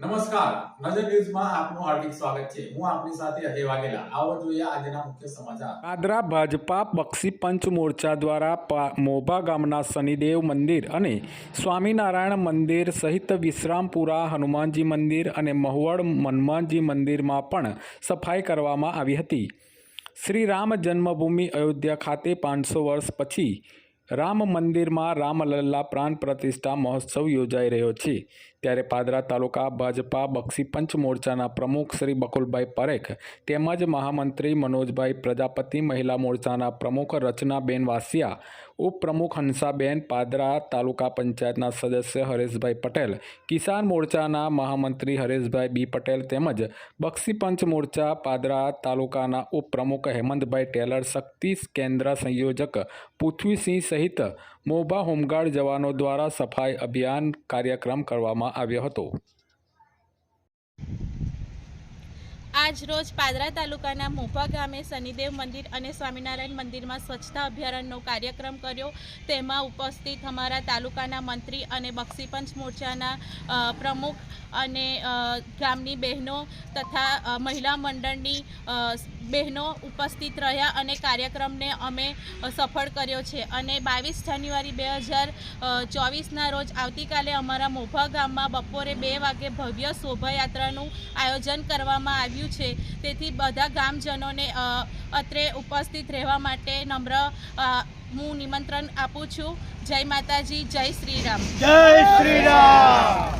નમસ્કાર. નજર ન્યૂઝમાં આપનું હાર્દિક સ્વાગત છે. હું આપની સાથે અજય વાઘેલા. આવો જોઈએ આજના મુખ્ય સમાચાર. આદરા ભાજપા બક્ષી પંચ મોરચા દ્વારા મોભા ગામના શનિદેવ મંદિર અને સ્વામિનારાયણ મંદિર સહિત વિશ્રામપુરા, હનુમાનજી મંદિર અને મહુવડ હનુમાનજી મંદિરમાં પણ સફાઈ કરવામાં આવી હતી. શ્રી રામ જન્મભૂમિ અયોધ્યા ખાતે પાંચસો વર્ષ પછી રામ મંદિરમાં રામલલ્લા પ્રાણ પ્રતિષ્ઠા મહોત્સવ યોજાઈ રહ્યો છે. ત્યારે પાદરા તાલુકા ભાજપા બક્ષી પંચ મોરચાના પ્રમુખ શ્રી બકુલભાઈ પરેખ તેમજ મહામંત્રી મનોજભાઈ પ્રજાપતિ મહિલા મોરચાના પ્રમુખ રચનાબેન વાસિયા ઉપપ્રમુખ હંસાબેન પાદરા તાલુકા પંચાયતના સદસ્ય હરેશભાઈ પટેલ, કિસાન મોરચાના મહામંત્રી હરેશભાઈ બી પટેલ તેમજ બક્ષી પંચ મોરચા પાદરા તાલુકાના ઉપપ્રમુખ હેમંતભાઈ ટેલર, શક્તિ કેન્દ્ર સંયોજક પૃથ્વીસિંહ સહિત મોભા હોમગાર્ડ જવાનો દ્વારા સફાઈ અભિયાન કાર્યક્રમ કરવામાં આવ્યો હતો. આજ રોજ પાદરા તાલુકાના મોભા ગામે શનિદેવ મંદિર અને સ્વામિનારાયણ મંદિરમાં સ્વચ્છતા અભિયાનનો કાર્યક્રમ કર્યો. તેમાં ઉપસ્થિત અમારા તાલુકાના મંત્રી અને બક્ષીપંચ મોરચાના પ્રમુખ અને ગામની બહેનો તથા મહિલા મંડળની બહેનો ઉપસ્થિત રહ્યા અને કાર્યક્રમને અમે સફળ કર્યો છે. અને બાવીસ જાન્યુઆરી બે હજાર ચોવીસના રોજ આવતીકાલે અમારા મોભા ગામમાં બપોરે બે વાગે ભવ્ય શોભાયાત્રાનું આયોજન કરવામાં આવ્યું છે. તેથી બધા ગામજનોને અત્રે ઉપસ્થિત રહેવા માટે નમ્ર હું નિમંત્રણ આપું છું. જય માતાજી, જય શ્રીરામ. જય શ્રી રામ